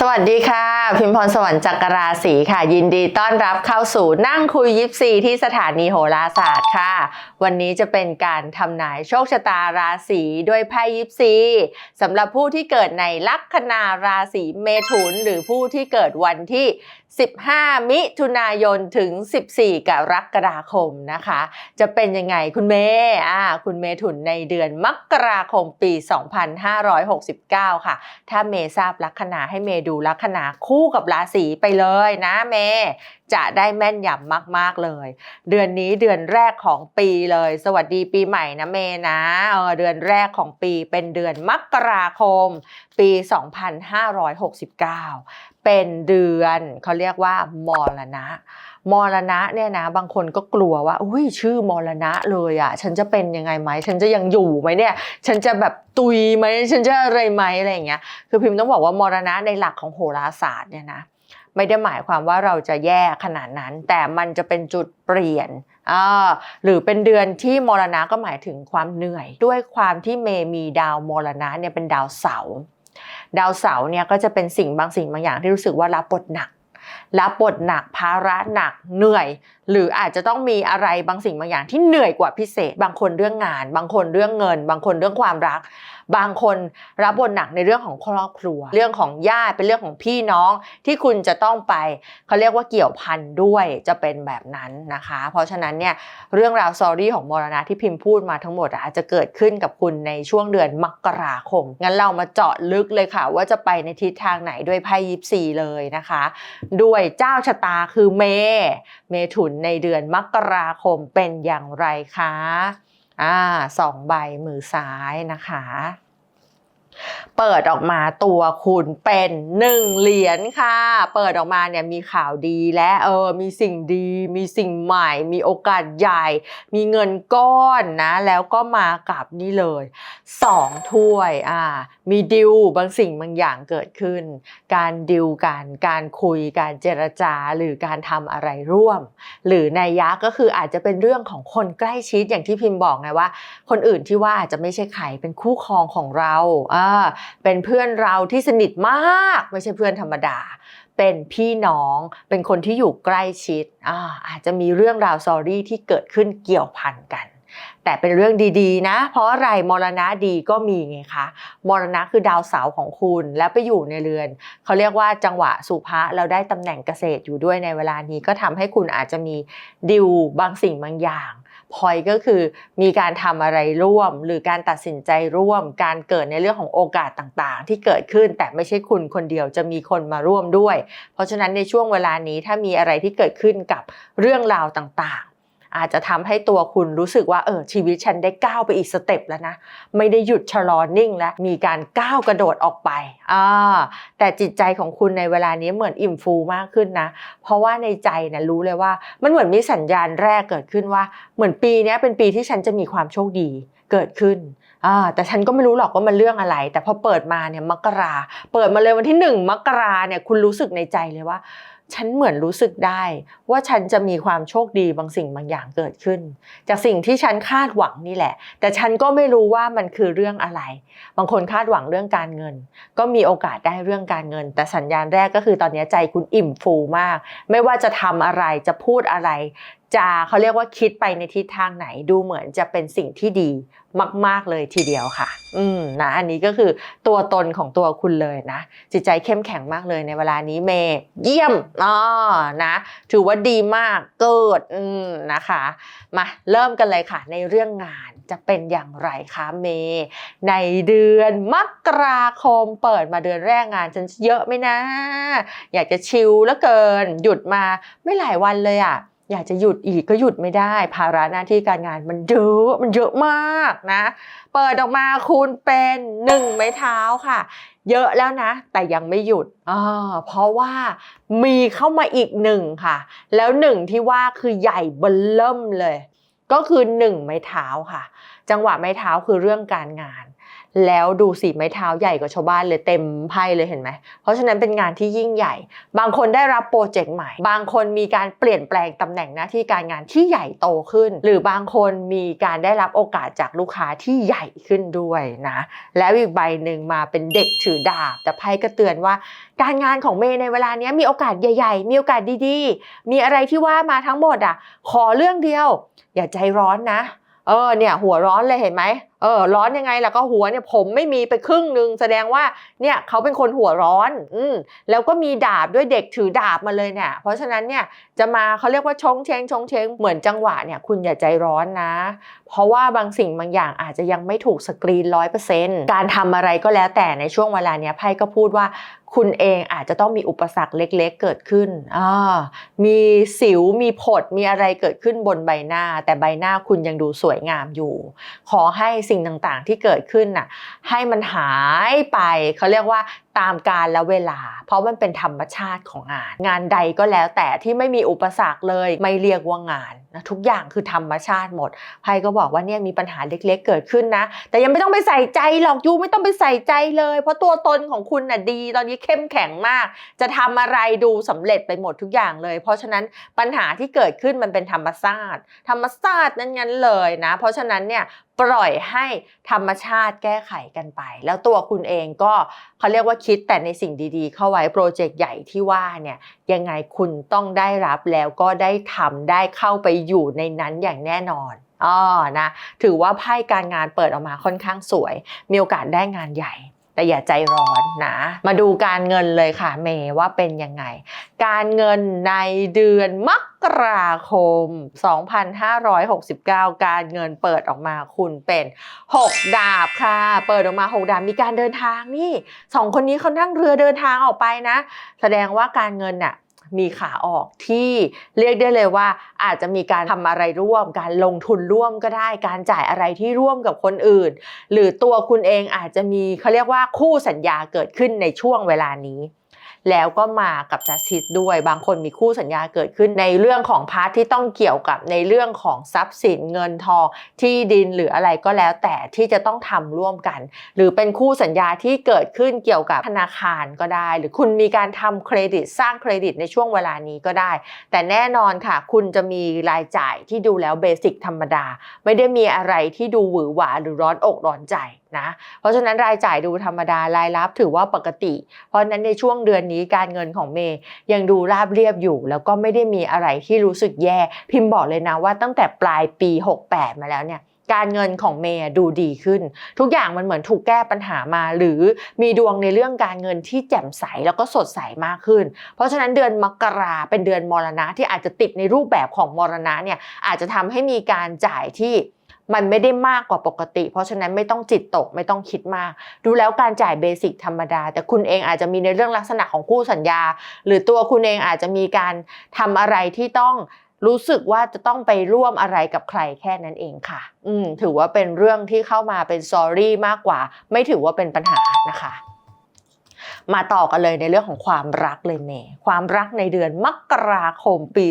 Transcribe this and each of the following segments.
สวัสดีค่ะ พิมพรสวรรค์จักรราศีค่ะ ยินดีต้อนรับเข้าสู่นั่งคุยยิปซีที่สถานีโหราศาสตร์ค่ะ วันนี้จะเป็นการทำนายโชคชะตาราศีด้วยไพ่ยิปซีสำหรับผู้ที่เกิดในลัคนาราศีเมถุน หรือผู้ที่เกิดวันที่ 15 มิถุนายนถึง 14 กรกฎาคมนะคะ จะเป็นยังไงคุณเมย์อ่าคุณเมถุนในเดือนมกราคมปี 2569 ค่ะ ถ้าเมทราบลัคนาให้เมย์ดูลัคนาคู่กับราศีไปเลยนะเมย์จะได้แม่นยำมาก ๆ เลย เดือนนี้เดือนแรกของปีเลย สวัสดีปีใหม่นะเมย์นะเออเดือนแรกของปีเป็นเดือนมกราคม ปี 2569 เป็นเดือนเขาเรียกว่ามรณะ มรณะเนี่ยนะ บางคนก็กลัวว่าอุ้ยชื่อมรณะเลยอะ ฉันจะเป็นยังไงไหม ฉันจะยังอยู่ไหมเนี่ย ฉันจะแบบตุยไหม ฉันจะอะไรไหมอะไรอย่างเงี้ย คือพิมพ์ต้องบอกว่ามรณะในหลักของโหราศาสตร์เนี่ยนะไม่ได้หมายความว่าเราจะแย่ขนาดนั้น แต่มันจะเป็นจุดเปลี่ยนอ่าหรือเป็นเดือนที่มรณะก็หมายถึงความเหนื่อย ด้วยความที่เมมีดาวมรณะเนี่ยเป็นดาวเสาร์ดาวเสาร์เนี่ยก็จะเป็นสิ่งบางสิ่งบางอย่างที่รู้สึกว่ารับบทหนัก รับบทหนักภาระหนักเหนื่อย หรืออาจจะต้องมีอะไรบางสิ่งบางอย่างที่เหนื่อยกว่าพิเศษ บางคนเรื่องงาน บางคนเรื่องเงิน บางคนเรื่องความรัก บางคนรับบทหนักในเรื่องของครอบครัว เรื่องของญาติเป็นเรื่องของพี่น้องที่คุณจะต้องไปเขาเรียกว่าเกี่ยวพันด้วยจะเป็นแบบนั้นนะคะ เพราะฉะนั้นเนี่ยเรื่องราวซอรี่ของมรณะที่พิมพ์พูดมาทั้งหมดอาจจะเกิดขึ้นกับคุณในช่วงเดือนมกราคม งั้นเรามาเจาะลึกเลยค่ะ ว่าจะไปในทิศทางไหนด้วยไพ่ยิปซีเลยนะคะ ด้วยเจ้าชะตาคือเมเมถุนในเดือนมกราคมเป็นอย่างไรคะอ่าสองใบมือซ้ายนะคะ เปิดออกมาตัวคุณเป็นหนึ่งเหรียญค่ะ เปิดออกมาเนี่ยมีข่าวดีและเออมีสิ่งดี มีสิ่งใหม่ มีโอกาสใหญ่ มีเงินก้อนนะ แล้วก็มากับนี่เลยสองถ้วยอ่ามีดิวบางสิ่งบางอย่างเกิดขึ้น การดิวกันการคุยการเจรจาหรือการทำอะไรร่วม หรือในยยะก็คืออาจจะเป็นเรื่องของคนใกล้ชิดอย่างที่พิมพ์บอกไงว่า คนอื่นที่ว่าอาจจะไม่ใช่ใครเป็นคู่ครองของเราอ่าเป็นเพื่อนเราที่สนิทมาก ไม่ใช่เพื่อนธรรมดา เป็นพี่น้อง เป็นคนที่อยู่ใกล้ชิดอาอาจจะมีเรื่องราวซอรี่ที่เกิดขึ้นเกี่ยวพันกัน แต่เป็นเรื่องดีๆ นะ เพราะอะไรมรณะดีก็มีไงคะมรณะคือดาวเสาของคุณ แล้วไปอยู่ในเรือน เขาเรียกว่าจังหวะสุภะเราได้ตำแหน่งเกษตรอยู่ด้วยในเวลานี้ก็ทำให้คุณอาจจะมีดิวบางสิ่งบางอย่าง พอยก็คือมีการทำอะไรร่วม หรือการตัดสินใจร่วม การเกิดในเรื่องของโอกาสต่างๆ ที่เกิดขึ้นแต่ไม่ใช่คุณคนเดียวจะมีคนมาร่วมด้วย เพราะฉะนั้นในช่วงเวลานี้ถ้ามีอะไรที่เกิดขึ้นกับเรื่องราวต่างๆ อาจจะทำให้ตัวคุณรู้สึกว่าเออชีวิตฉันได้ก้าวไปอีกสเต็ปแล้วนะ ไม่ได้หยุดชะลอนิ่งแล้วมีการก้าวกระโดดออกไปอ่าแต่จิตใจของคุณในเวลานี้เหมือนอิ่มฟูมากขึ้นนะ เพราะว่าในใจเนี่ยรู้เลยว่า มันเหมือนมีสัญญาณแรกเกิดขึ้นว่า เหมือนปีนี้เป็นปีที่ฉันจะมีความโชคดีเกิดขึ้นอ่าแต่ฉันก็ไม่รู้หรอกว่ามันเรื่องอะไร แต่พอเปิดมาเนี่ยมกรา เปิดมาเลยวันที่หนึ่งมกราเนี่ยคุณรู้สึกในใจเลยว่า ฉันเหมือนรู้สึกได้ ว่าฉันจะมีความโชคดีบางสิ่งบางอย่างเกิดขึ้น จากสิ่งที่ฉันคาดหวังนี่แหละ แต่ฉันก็ไม่รู้ว่ามันคือเรื่องอะไร บางคนคาดหวังเรื่องการเงิน ก็มีโอกาสได้เรื่องการเงิน แต่สัญญาณแรกก็คือตอนนี้ใจคุณอิ่มฟูมาก ไม่ว่าจะทำอะไรจะพูดอะไร จะเขาเรียกว่าคิดไปในทิศทางไหนดูเหมือนจะเป็นสิ่งที่ดีมาก ๆ เลยทีเดียวค่ะ อืมนะอันนี้ก็คือตัวตนของตัวคุณเลยนะ จิตใจเข้มแข็งมากเลยในเวลานี้เมย์เยี่ยมอ๋อนะ ถือว่าดีมากเกิดอืมนะคะ มาเริ่มกันเลยค่ะ ในเรื่องงานจะเป็นอย่างไรคะเมย์ในเดือนมกราคมเปิดมาเดือนแรกงานฉันเยอะไหมนะ อยากจะชิลแล้วเกิน หยุดมาไม่หลายวันเลยอะ่ะ อยากจะหยุดอีกก็หยุดไม่ได้ ภาระหน้าที่การงานมันเยอะมันเยอะมากนะ เปิดออกมาคุณเป็นหนึ่งไม้เท้าค่ะ เยอะแล้วนะ แต่ยังไม่หยุดอ่าเพราะว่ามีเข้ามาอีกหนึ่งค่ะ แล้วหนึ่งที่ว่าคือใหญ่เบลเริ่มเลย ก็คือหนึ่งไม้เท้าค่ะ จังหวะไม้เท้าคือเรื่องการงาน แล้วดูสิไม้เท้าใหญ่กว่าชาวบ้านเลยเต็มไพ่เลยเห็นไหม เพราะฉะนั้นเป็นงานที่ยิ่งใหญ่ บางคนได้รับโปรเจกต์ใหม่ บางคนมีการเปลี่ยนแปลงตำแหน่งหน้าที่การงานที่ใหญ่โตขึ้น หรือบางคนมีการได้รับโอกาสจากลูกค้าที่ใหญ่ขึ้นด้วยนะ แล้วอีกใบหนึ่งมาเป็นเด็กถือดาบ แต่ไพ่ก็เตือนว่า การงานของเมย์ในเวลานี้มีโอกาสใหญ่ ๆ มีโอกาสดีๆ มีอะไรที่ว่ามาทั้งหมดอะ ขอเรื่องเดียว อย่าใจร้อนนะ เออเนี่ยหัวร้อนเลยเห็นไหมเออร้อนยังไงล่ะก็หัวเนี่ยผมไม่มีไปครึ่งหนึ่งแสดงว่าเนี่ยเขาเป็นคนหัวร้อน อืมแล้วก็มีดาบด้วยเด็กถือดาบมาเลยเนี่ย เพราะฉะนั้นเนี่ยจะมาเขาเรียกว่าชงเชงชงเชงเหมือนจังหวะเนี่ยคุณอย่าใจร้อนนะ เพราะว่าบางสิ่งบางอย่างอาจจะยังไม่ถูกสกรีนร้อยเปอร์เซ็นต์การทำอะไรก็แล้วแต่ในช่วงเวลาเนี้ยไพ่ก็พูดว่าคุณเองอาจจะต้องมีอุปสรรคเล็กๆ เกิดขึ้นอ่ามีสิว มีผด มีอะไรเกิดขึ้นบนใบหน้า แต่ใบหน้าคุณยังดูสวยงามอยู่ ขอให้สิ่งต่างๆ ที่เกิดขึ้นน่ะให้มันหายไปเขาเรียกว่า ตามกาลและเวลา เพราะมันเป็นธรรมชาติของงาน งานใดก็แล้วแต่ที่ไม่มีอุปสรรคเลยไม่เรียกว่างานนะทุกอย่างคือธรรมชาติหมดไพ่ก็บอกว่าเนี่ยมีปัญหาเล็ก ๆ เกิดขึ้นนะ แต่ยังไม่ต้องไปใส่ใจหรอกยูไม่ต้องไปใส่ใจเลย เพราะตัวตนของคุณน่ะดี ตอนนี้เข้มแข็งมาก จะทำอะไรดูสำเร็จไปหมดทุกอย่างเลย เพราะฉะนั้นปัญหาที่เกิดขึ้นมันเป็นธรรมชาติ ธรรมชาตินั้นงั้นเลยนะ เพราะฉะนั้นเนี่ยปล่อยให้ธรรมชาติแก้ไขกันไป แล้วตัวคุณเองก็เขาเรียกว่าคิดแต่ในสิ่งดีๆ เข้าไว้โปรเจกต์ใหญ่ที่ว่าเนี่ยยังไงคุณต้องได้รับแล้วก็ได้ทำได้เข้าไปอยู่ในนั้นอย่างแน่นอนอ๋อนะถือว่าไพ่การงานเปิดออกมาค่อนข้างสวย มีโอกาสได้งานใหญ่ แต่อย่าใจร้อนนะ มาดูการเงินเลยค่ะเมย์ว่าเป็นยังไง การเงินในเดือนมกราคม 2569 การเงินเปิดออกมาคุณเป็น 6 ดาบค่ะ เปิดออกมา 6 ดาบมีการเดินทางนี่สองคนนี้เขานั่งเรือเดินทางออกไปนะ แสดงว่าการเงินน่ะ มีขาออกที่เรียกได้เลยว่าอาจจะมีการทำอะไรร่วม การลงทุนร่วมก็ได้ การจ่ายอะไรที่ร่วมกับคนอื่น หรือตัวคุณเองอาจจะมีเขาเรียกว่าคู่สัญญาเกิดขึ้นในช่วงเวลานี้ แล้วก็มากับจัสติสด้วย บางคนมีคู่สัญญาเกิดขึ้นในเรื่องของพาร์ทที่ต้องเกี่ยวกับในเรื่องของทรัพย์สินเงินทองที่ดินหรืออะไรก็แล้วแต่ที่จะต้องทำร่วมกัน หรือเป็นคู่สัญญาที่เกิดขึ้นเกี่ยวกับธนาคารก็ได้ หรือคุณมีการทำเครดิตสร้างเครดิตในช่วงเวลานี้ก็ได้ แต่แน่นอนค่ะ คุณจะมีรายจ่ายที่ดูแล้วเบสิกธรรมดา ไม่ได้มีอะไรที่ดูหวือหวาหรือร้อนอกร้อนใจนะเพราะฉะนั้นรายจ่ายดูธรรมดารายรับถือว่าปกติ เพราะฉะนั้นในช่วงเดือนนี้การเงินของเมย์ยังดูราบเรียบอยู่ แล้วก็ไม่ได้มีอะไรที่รู้สึกแย่ พิมพ์บอกเลยนะว่าตั้งแต่ปลายปี 68 มาแล้วเนี่ยการเงินของเมย์ดูดีขึ้น ทุกอย่างมันเหมือนถูกแก้ปัญหามา หรือมีดวงในเรื่องการเงินที่แจ่มใสแล้วก็สดใสมากขึ้น เพราะฉะนั้นเดือนมกราเป็นเดือนมรณะที่อาจจะติดในรูปแบบของมรณะเนี่ยอาจจะทำให้มีการจ่ายที่ มันไม่ได้มากกว่าปกติ เพราะฉะนั้นไม่ต้องจิตตกไม่ต้องคิดมาก ดูแล้วการจ่ายเบสิกธรรมดา แต่คุณเองอาจจะมีในเรื่องลักษณะของคู่สัญญา หรือตัวคุณเองอาจจะมีการทำอะไรที่ต้องรู้สึกว่าจะต้องไปร่วมอะไรกับใครแค่นั้นเองค่ะ อืมถือว่าเป็นเรื่องที่เข้ามาเป็นซอรี่มากกว่า ไม่ถือว่าเป็นปัญหานะคะ มาต่อกันเลยในเรื่องของความรักเลยเมย์ความรักในเดือนมกราคมปี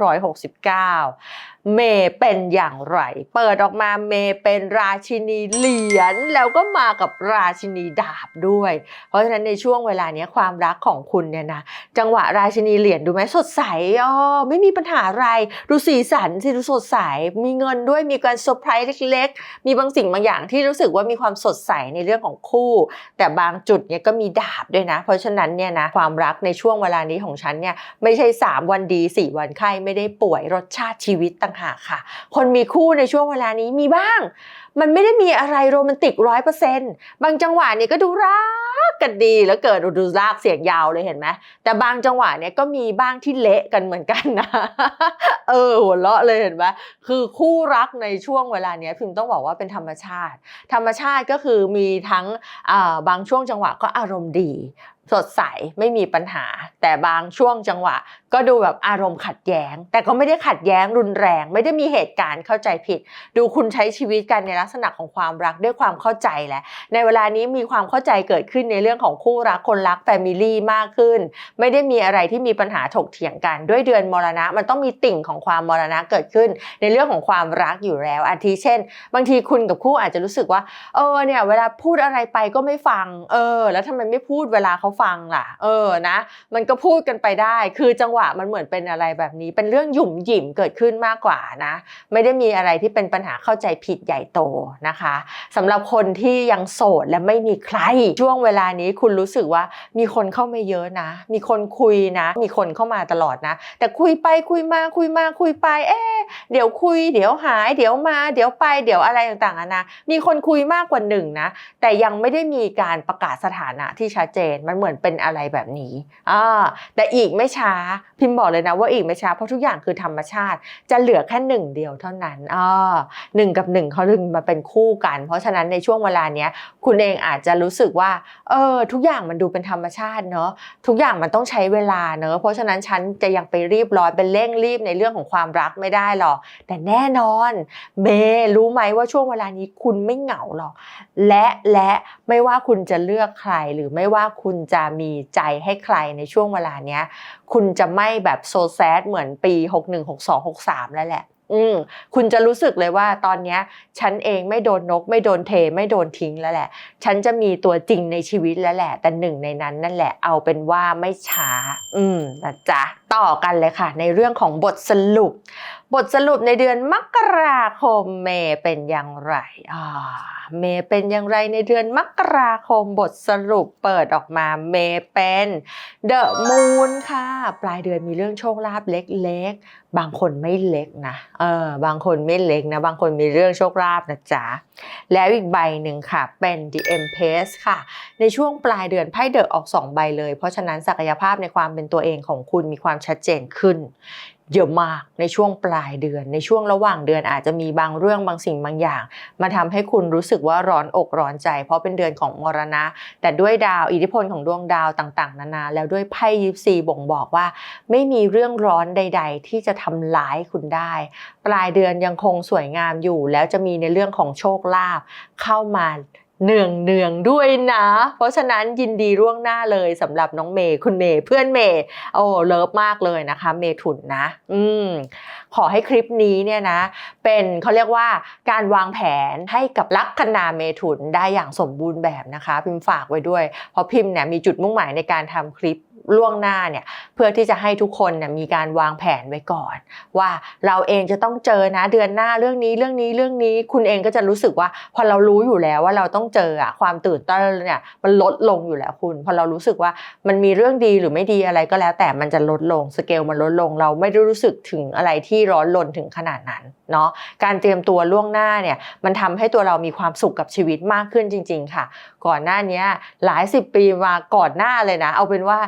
2569 เมเป็นอย่างไร เปิดออกมาเมเป็นราชินีเหรียญแล้วก็มากับราชินีดาบด้วย เพราะฉะนั้นในช่วงเวลานี้ความรักของคุณเนี่ยนะจังหวะราชินีเหรียญดูไหมสดใสอ๋อไม่มีปัญหาอะไรดูสีสันสิดูสดใสมีเงินด้วยมีการเซอร์ไพรส์เล็ก ๆ มีบางสิ่งบางอย่างที่รู้สึกว่ามีความสดใสในเรื่องของคู่ แต่บางจุดเนี่ยก็มีดาบด้วยนะ เพราะฉะนั้นเนี่ยนะความรักในช่วงเวลานี้ของฉันเนี่ยไม่ใช่ 3 วันดี 4 วันไข้ไม่ได้ป่วยรสชาติชีวิตต่างหากค่ะ คนมีคู่ในช่วงเวลานี้มีบ้าง มันไม่ได้มีอะไรโรแมนติกร้อยเปอร์เซ็นต์บางจังหวะเนี่ยก็ดูรักกันดีแล้วเกิดดูรากเสียงยาวเลยเห็นไหมแต่บางจังหวะเนี่ยก็มีบ้างที่เละกันเหมือนกันนะ เออหัวเราะเลยเห็นไหมคือคู่รักในช่วงเวลาเนี้ยพิมพ์ต้องบอกว่าเป็นธรรมชาติ ธรรมชาติก็คือมีทั้งอ่าบางช่วงจังหวะก็อารมณ์ดี สดใสไม่มีปัญหา แต่บางช่วงจังหวะ ก็ดูแบบอารมณ์ขัดแย้ง แต่ก็ไม่ได้ขัดแย้งรุนแรง ไม่ได้มีเหตุการณ์เข้าใจผิด ดูคุณใช้ชีวิตกันในลักษณะของความรักด้วยความเข้าใจแหละในเวลานี้มีความเข้าใจเกิดขึ้นในเรื่องของคู่รักคนรักแฟมิลี่มากขึ้น ไม่ได้มีอะไรที่มีปัญหาถกเถียงกัน ด้วยเดือนมรณะ มันต้องมีติ่งของความมรณะเกิดขึ้น ในเรื่องของความรักอยู่แล้วอาทิเช่น บางทีคุณกับคู่อาจจะรู้สึกว่า เออเนี่ยเวลาพูดอะไรไปก็ไม่ฟัง เออ แล้วทำไมไม่พูดเวลาเขาฟังล่ะ เออนะ มันก็พูดกันไปได้ คือจังหวะมันเหมือนเป็นอะไรแบบนี้ เป็นเรื่องหยุ่มหยิมเกิดขึ้นมากกว่านะ ไม่ได้มีอะไรที่เป็นปัญหาเข้าใจผิดใหญ่โตนะคะสำหรับคนที่ยังโสดและไม่มีใคร ช่วงเวลานี้คุณรู้สึกว่ามีคนเข้ามาเยอะนะ มีคนคุยนะ มีคนเข้ามาตลอดนะ แต่คุยไปคุยมาคุยมาคุยไป เอ๊เดี๋ยวคุย เดี๋ยวหาย เดี๋ยวมา เดี๋ยวไป เดี๋ยวอะไรต่างๆนานามีคนคุยมากกว่าหนึ่งนะ แต่ยังไม่ได้มีการประกาศสถานะที่ชัดเจน มันเหมือนเป็นอะไรแบบนี้อ่าแต่อีกไม่ช้า พิมพ์บอกเลยนะว่าอีกไม่ช้า เพราะทุกอย่างคือธรรมชาติ จะเหลือแค่หนึ่งเดียวเท่านั้นอ่าหนึ่งกับหนึ่งเขาดึงมาเป็นคู่กัน เพราะฉะนั้นในช่วงเวลาเนี้ยคุณเองอาจจะรู้สึกว่าเออทุกอย่างมันดูเป็นธรรมชาติเนอะทุกอย่างมันต้องใช้เวลาเนอะเพราะฉะนั้นฉันจะยังไปรีบร้อนเป็นเร่งรีบในเรื่องของความรักไม่ได้หรอก แต่แน่นอนเมรู้ไหมว่าช่วงเวลานี้คุณไม่เหงาหรอก และและไม่ว่าคุณจะเลือกใครหรือไม่ว่าคุณจะมีใจให้ใครในช่วงเวลาเนี้ยคุณจะไม่แบบโซแซดเหมือนปี 61 62 63 แล้วแหละ อืมคุณจะรู้สึกเลยว่าตอนเนี้ยฉันเองไม่โดนนก ไม่โดนเท ไม่โดนทิ้งแล้วแหละ ฉันจะมีตัวจริงในชีวิตแล้วแหละ แต่หนึ่งในนั้นนั่นแหละเอาเป็นว่าไม่ช้า อืมนะจ๊ะต่อกันเลยค่ะ ในเรื่องของบทสรุป บทสรุปในเดือนมกราคมเมเป็นอย่างไรอ่า เมย์เป็นอย่างไรในเดือนมกราคมบทสรุปเปิดออกมาเมย์เป็นเดอะมูนค่ะ ปลายเดือนมีเรื่องโชคลาภเล็กๆ บางคนไม่เล็กนะเออบางคนไม่เล็กนะ บางคนมีเรื่องโชคลาภนะจ๊ะ แล้วอีกใบหนึ่งค่ะ เป็น The Empress ค่ะ ในช่วงปลายเดือนไพ่เดอะออก 2 ใบเลย เพราะฉะนั้นศักยภาพในความเป็นตัวเองของคุณมีความชัดเจนขึ้น เยอะมากในช่วงปลายเดือน ในช่วงระหว่างเดือนอาจจะมีบางเรื่องบางสิ่งบางอย่าง มาทำให้คุณรู้สึกว่าร้อนอกร้อนใจ เพราะเป็นเดือนของมรณะ แต่ด้วยดาวอิทธิพลของดวงดาวต่างๆ นานา แล้วด้วยไพ่ยิปซีบ่งบอกว่า ไม่มีเรื่องร้อนใด ๆ ที่จะทำร้ายคุณได้ ปลายเดือนยังคงสวยงามอยู่ แล้วจะมีในเรื่องของโชคลาภเข้ามา เนืองเนืองด้วยนะ เพราะฉะนั้นยินดีร่วงหน้าเลยสำหรับน้องเมย์คุณเมย์เพื่อนเมย์โอ้เลิฟมากเลยนะคะ เมถุนนะ อืมขอให้คลิปนี้เนี่ยนะ เป็นเขาเรียกว่าการวางแผนให้กับลัคนาเมถุนได้อย่างสมบูรณ์แบบนะคะ พิมพ์ฝากไว้ด้วย เพราะพิมพ์เนี่ยมีจุดมุ่งหมายในการทำคลิป ล่วงหน้าเนี่ยเพื่อที่จะให้ทุกคนเนี่ยมีการวางแผนไว้ก่อน ว่าเราเองจะต้องเจอนะเดือนหน้าเรื่องนี้เรื่องนี้เรื่องนี้คุณเองก็จะรู้สึกว่า พอเรารู้อยู่แล้วว่าเราต้องเจออะความตื่นเต้นเนี่ยมันลดลงอยู่แล้วคุณ พอเรารู้สึกว่ามันมีเรื่องดีหรือไม่ดีอะไรก็แล้ว แต่มันจะลดลงสเกลมันลดลง เราไม่ได้รู้สึกถึงอะไรที่ร้อนรนถึงขนาดนั้นเนาะการเตรียมตัวล่วงหน้าเนี่ยมันทำให้ตัวเรามีความสุขกับชีวิตมากขึ้นจริง ๆ ค่ะ ก่อนหน้านี้หลายสิบปีมาก่อนหน้าเลยนะ เอาเป็นว่า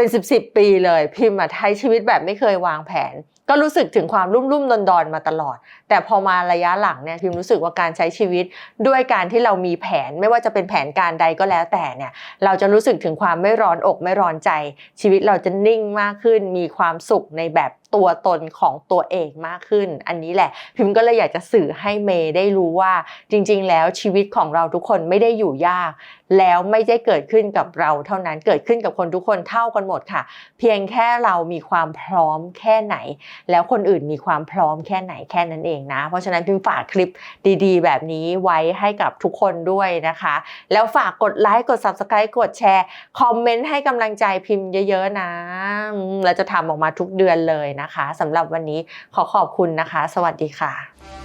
เป็นสิบสิบปีเลย พิมพ์ใช้ชีวิตแบบไม่เคยวางแผน ก็รู้สึกถึงความรุ่มรุ่มดอนดอนมาตลอด แต่พอมาระยะหลังเนี่ยพิมรู้สึกว่าการใช้ชีวิตด้วยการที่เรามีแผนไม่ว่าจะเป็นแผนการใดก็แล้วแต่เนี่ยเราจะรู้สึกถึงความไม่ร้อนอกไม่ร้อนใจ ชีวิตเราจะนิ่งมากขึ้น มีความสุขในแบบ ตัวตนของตัวเองมากขึ้น อันนี้แหละ พิมก็เลยอยากจะสื่อให้เมย์ได้รู้ว่าจริง ๆ แล้วชีวิตของเราทุกคนไม่ได้อยู่ยาก แล้วไม่ได้เกิดขึ้นกับเราเท่านั้นเกิดขึ้นกับคนทุกคนเท่ากันหมดค่ะ เพียงแค่เรามีความพร้อมแค่ไหน แล้วคนอื่นมีความพร้อมแค่ไหนแค่นั้นเองนะ เพราะฉะนั้นพิมฝากคลิปดีๆ แบบนี้ไว้ให้กับทุกคนด้วยนะคะ แล้วฝากกดไลค์กด subscribe กดแชร์คอมเมนต์ให้กำลังใจพิมพ์เยอะ ๆ นะเราจะทำออกมาทุกเดือนเลยนะคะสำหรับวันนี้ขอขอบคุณนะคะ สวัสดีค่ะ